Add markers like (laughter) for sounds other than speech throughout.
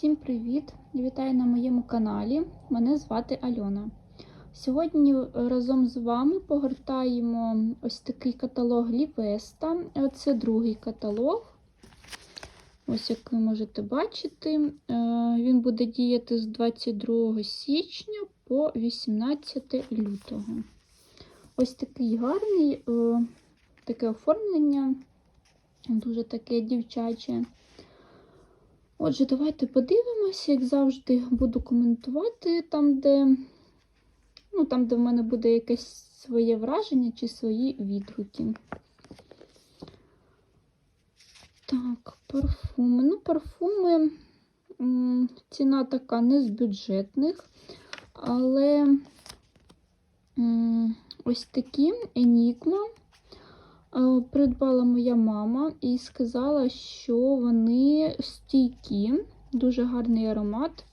Всім привіт! Вітаю на моєму каналі. Мене звати Альона. Сьогодні разом з вами погортаємо ось такий каталог Лівеста. Це другий каталог. Ось як ви можете бачити, е, він буде діяти з 22 січня по 18 лютого. Ось такий гарний, е, таке оформлення, дуже таке дівчаче. Отже, давайте подивимося, як завжди, буду коментувати там, де ну, там, де в мене буде якесь своє враження чи свої відгуки. Так, парфуми. Ну, парфуми, ціна така не з бюджетних, але ось такі Enigma придбала моя мама і сказала, що вони стійкі, дуже гарний аромат,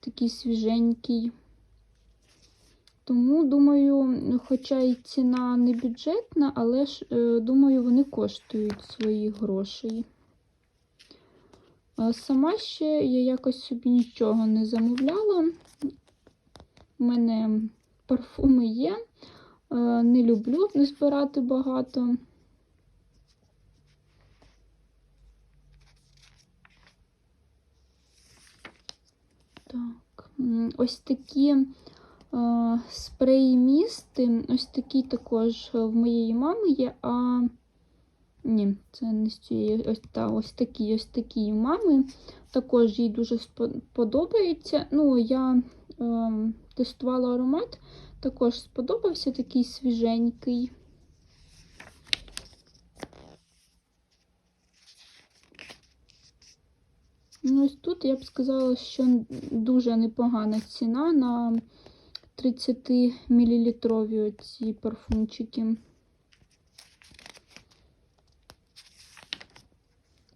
такий свіженький. Тому, думаю, хоча і ціна не бюджетна, але ж, е, думаю, вони коштують своїх грошей. Сама ще я якось собі нічого не замовляла. У мене парфуми є. Е, не люблю не збирати багато. Так, ось такі е, спреї місти, ось такі також в моєї мами є, а ні, це не з цієї, ось та, ось такі ось такі мами. Також їй дуже сподобається. Ну, я е, тестувала аромат. Також сподобався такий свіженький. Ну, ось тут я б сказала, що дуже непогана ціна на 30 мл ці парфумчики.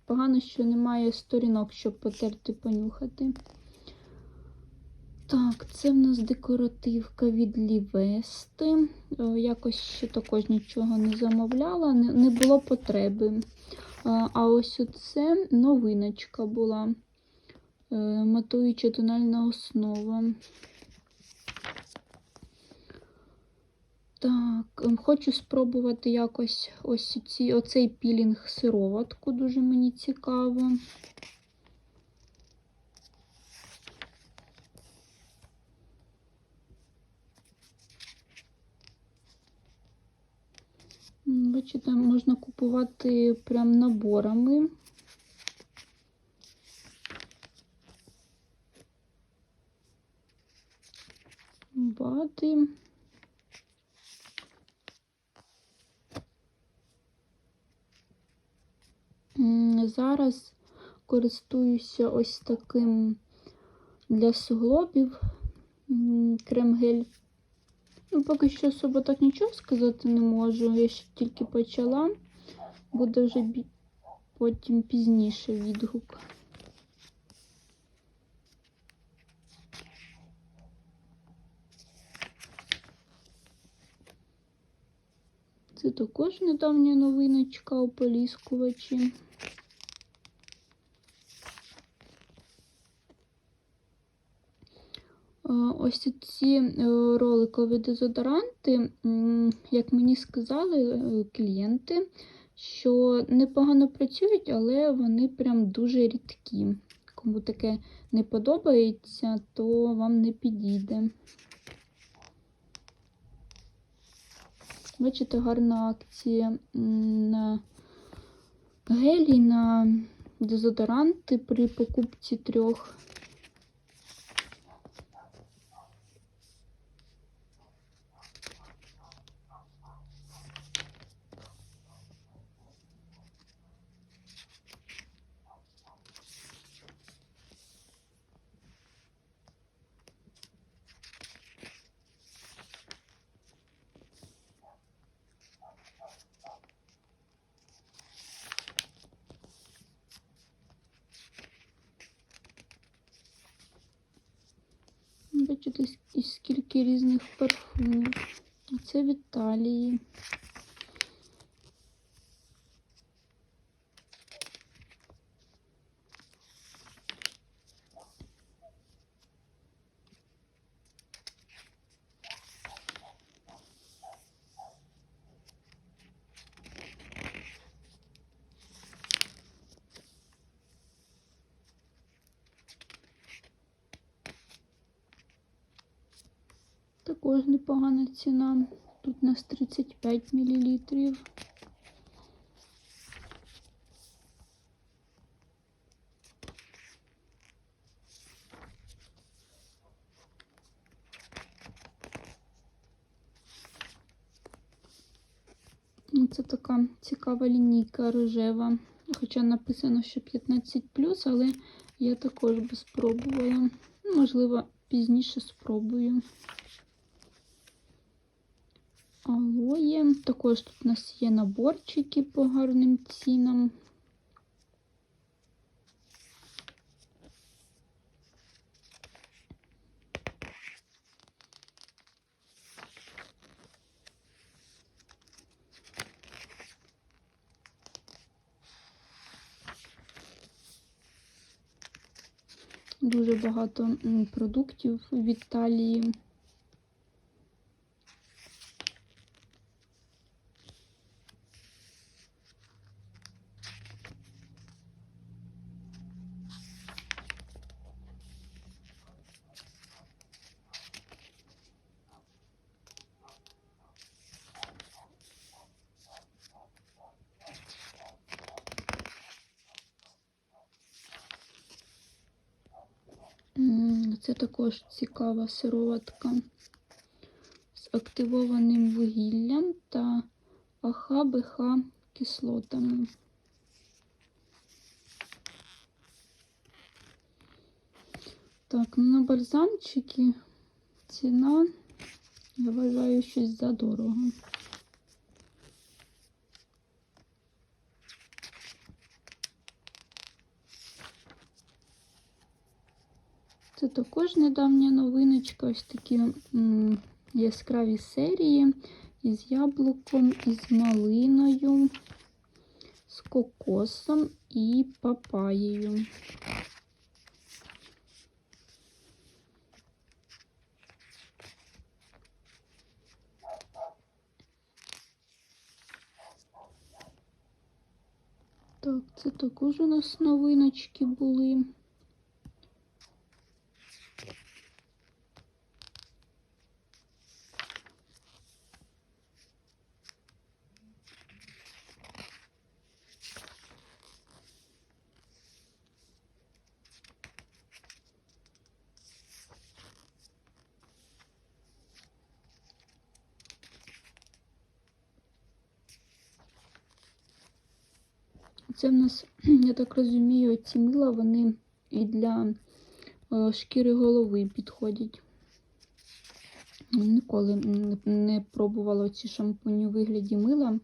Погано, що немає сторінок, щоб потерти, понюхати. Так, це в нас декоративка від Лівести. Е, якось ще також нічого не замовляла, не було потреби. Е, а ось оце новиночка була. Е, матуюча тональна основа. Так, хочу спробувати якось ось ці, оцей пілінг сироватку, дуже мені цікаво. Бачите, можна купувати прям наборами. Бати. Зараз користуюся ось таким для суглобів крем-гель Ну, Поки що особо так нічого сказати не можу. Я ще тільки почала, буде вже потім пізніше відгук. Це також недавня новиночка у поліскувачі. Ось ці е, роликові дезодоранти, як мені сказали е, клієнти, що непогано працюють, але вони прям дуже рідкі. Кому таке не подобається, то вам не підійде. Бачите, гарна акція на гелі, на дезодоранти при покупці трьох. Бачите, скільки різних парфумів. Це в Італії. Також непогана ціна. Тут у нас 35 мл. Ну, Це така цікава лінійка рожева. Хоча написано, що 15 але я також би спробувала. Можливо, пізніше спробую. Алоє. Також тут у нас є наборчики по гарним цінам. Дуже багато продуктів в Італії. М, Це також цікава сироватка з активованим вугіллям та АХ-БХ кислотами. Так, ну на бальзамчики ціна, я вважаю, щось задорого. Це також недавня новиночка, ось такі яскраві серії із яблуком, із малиною, з кокосом і папаєю. Так, це також у нас новиночки були. Це в нас, (clears throat) я так розумію, ці мила вони і для е, шкіри голови підходять. Ніколи не- пробувала ці шампуні у вигляді мила.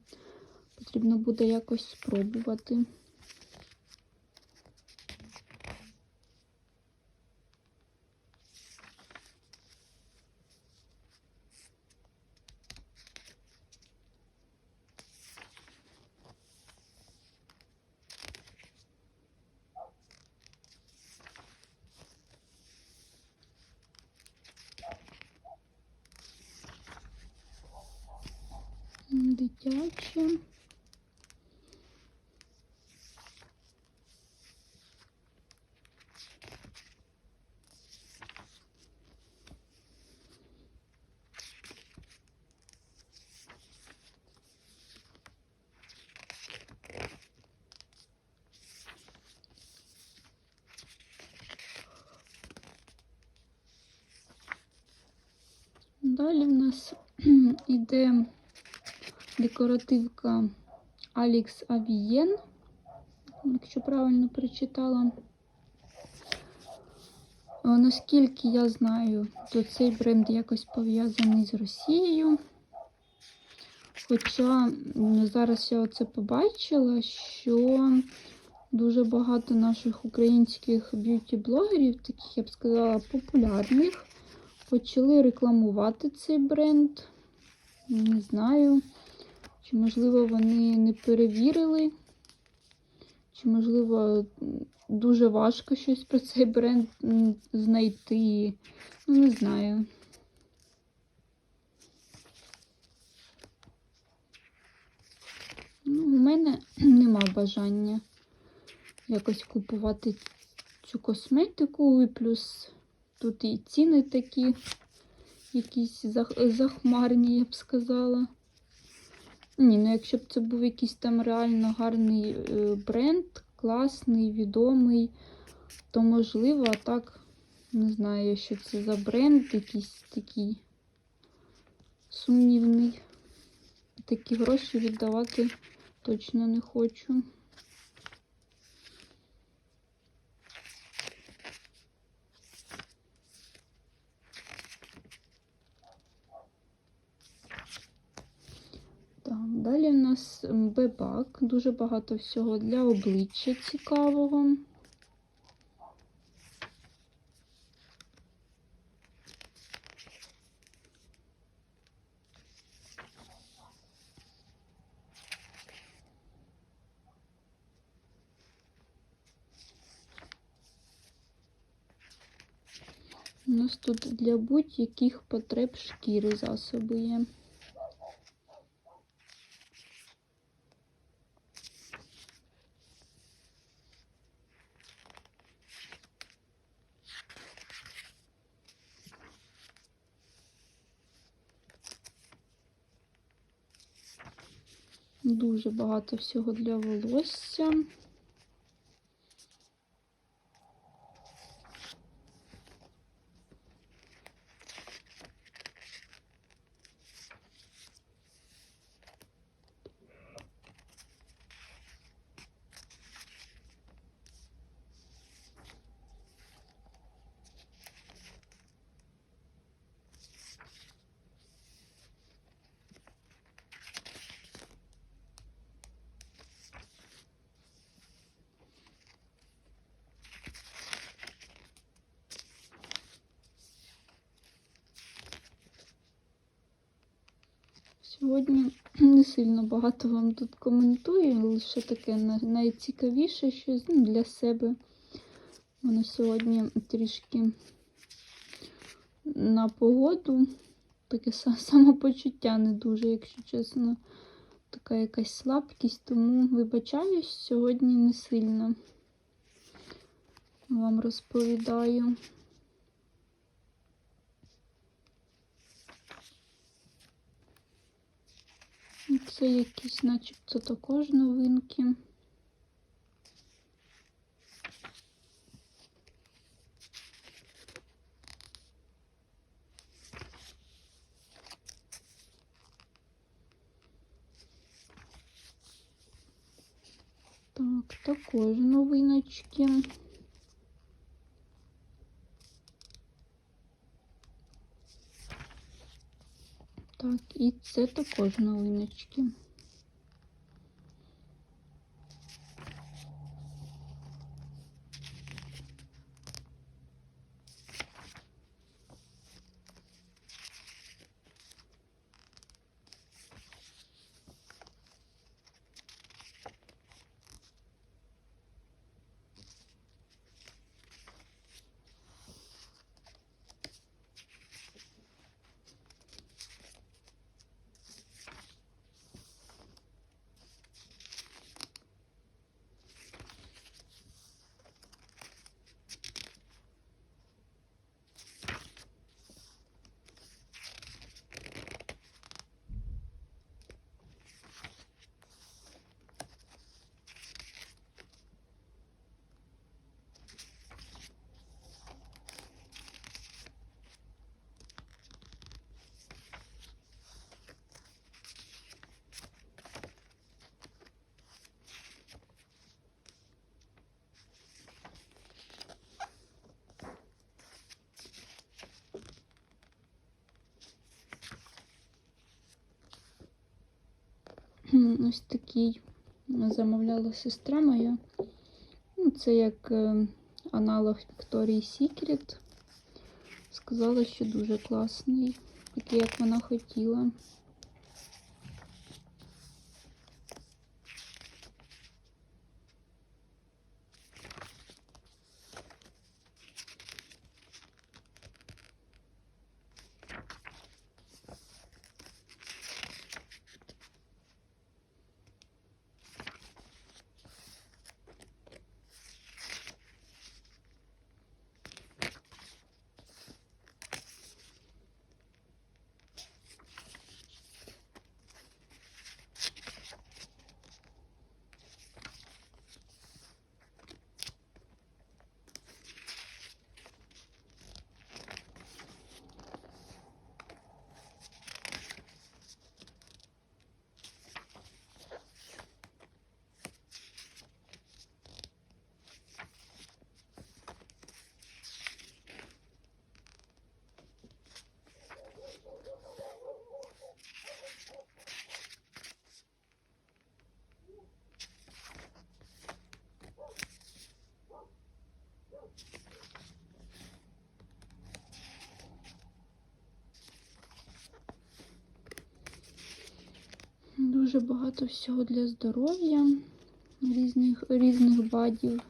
Потрібно буде якось спробувати. М, Дитяче. Далі в нас (clears throat) іде декоративка Alex Avien, якщо правильно прочитала. Е, Наскільки я знаю, то цей бренд якось пов'язаний з Росією. Хоча зараз я оце побачила, що дуже багато наших українських б'юті-блогерів, таких, я б сказала, популярних, почали рекламувати цей бренд. Не знаю, чи можливо вони не перевірили, чи можливо дуже важко щось про цей бренд знайти. Ну, не знаю. Ну, у мене нема бажання якось купувати цю косметику, і плюс тут і ціни такі якісь зах- захмарні, я б сказала. Ні, ну якщо б це був якийсь там реально гарний е, бренд, класний, відомий, то можливо, а так не знаю, що це за бренд, якийсь такий сумнівний. Такі гроші віддавати точно не хочу. Так, далі у нас бебак, дуже багато всього для обличчя цікавого. У нас тут для будь-яких потреб шкіри засоби є. Дуже багато всього для волосся. Сьогодні (clears throat) не сильно багато вам тут коментую, лише таке найцікавіше щось ну, для себе. Воно сьогодні трішки на погоду. Таке (laughs) самопочуття не дуже, якщо чесно. Така якась слабкість, тому вибачаюсь, сьогодні не сильно вам розповідаю. Це якісь, начебто, також новинки. Так, також новиночки. Так, це також новиночки. Ось такий замовляла сестра моя. Ну, Це як е, аналог Victoria's Secret. Сказала, що дуже класний, такий, як вона хотіла. Дуже багато всього для здоров'я, різних, різних бадів.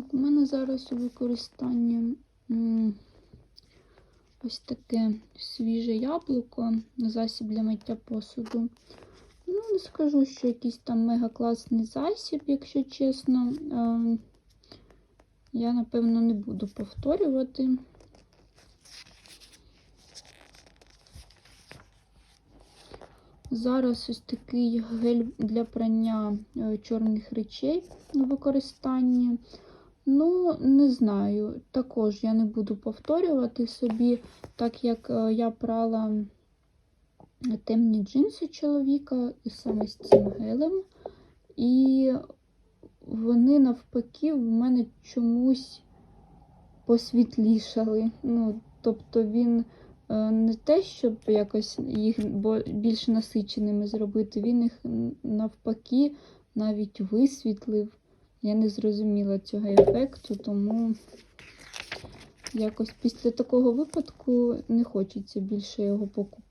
Так, у мене зараз у використанні ось таке свіже яблуко, засіб для миття посуду. Ну, не скажу, що якийсь там мега класний засіб, якщо чесно. Е, я, напевно, не буду повторювати. Зараз ось такий гель для прання е, чорних речей у використанні. Ну, не знаю. Також я не буду повторювати собі, так як е, я прала темні джинси чоловіка і саме з цим гелем. І вони навпаки в мене чомусь посвітлішали. Ну, тобто він е, не те, щоб якось їх більш насиченими зробити, він їх навпаки навіть висвітлив. Я не зрозуміла цього ефекту, тому якось після такого випадку не хочеться більше його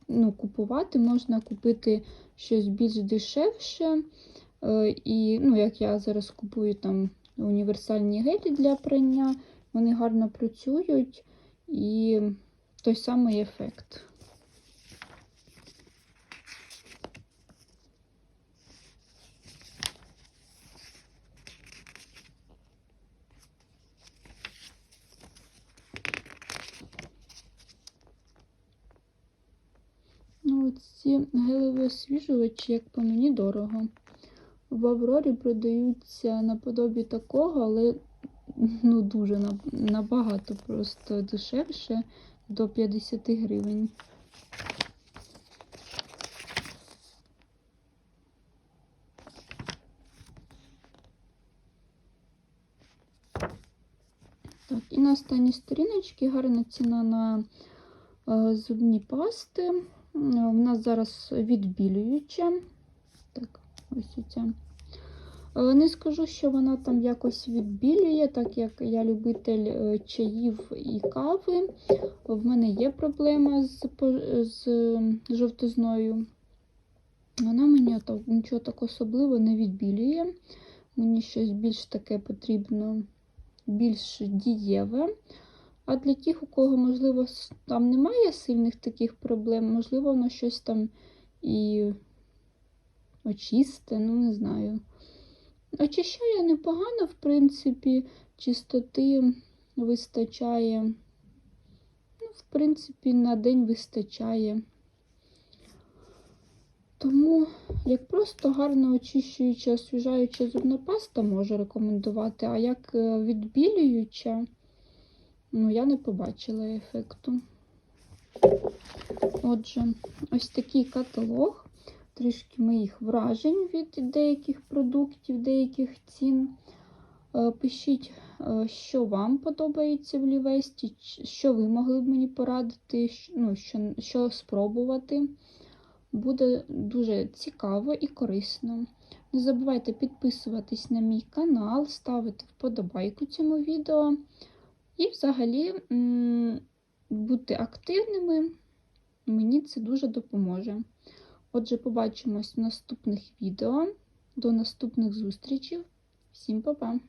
ну, купувати. Можна купити щось більш дешевше. Е, і, ну, як я зараз купую там універсальні гелі для прання, вони гарно працюють і той самий ефект. Ну, ці гелеві освіжувачі, як по мені, дорого. В Аврорі продаються наподобі такого, але ну, дуже набагато просто дешевше до 50 гривень. Так, і на останній сторіночці гарна ціна на е, зубні пасти. У нас зараз відбілююча. Так, ось оця. Е, не скажу, що вона там якось відбілює, так як я любитель е, чаїв і кави. В мене є проблема з з жовтизною. Вона мені нічого так особливо не відбілює. Мені щось більш таке потрібно, більш дієве. А для тих, у кого, можливо, там немає сильних таких проблем, можливо, воно щось там і очисте, ну, не знаю. Очищає непогано, в принципі, чистоти вистачає. Ну, в принципі, на день вистачає. Тому, як просто гарно очищуюча, освіжаюча зубна паста можу рекомендувати, а як е, відбілююча, ну, я не побачила ефекту. Отже, ось такий каталог трішки моїх вражень від деяких продуктів, деяких цін. Е, пишіть, е, що вам подобається в Лівесті, що ви могли б мені порадити, ну, що, що спробувати. Буде дуже цікаво і корисно. Не забувайте підписуватись на мій канал, ставити вподобайку цьому відео. І взагалі бути активними, мені це дуже допоможе. Отже, побачимось в наступних відео. До наступних зустрічей. Всім па-па!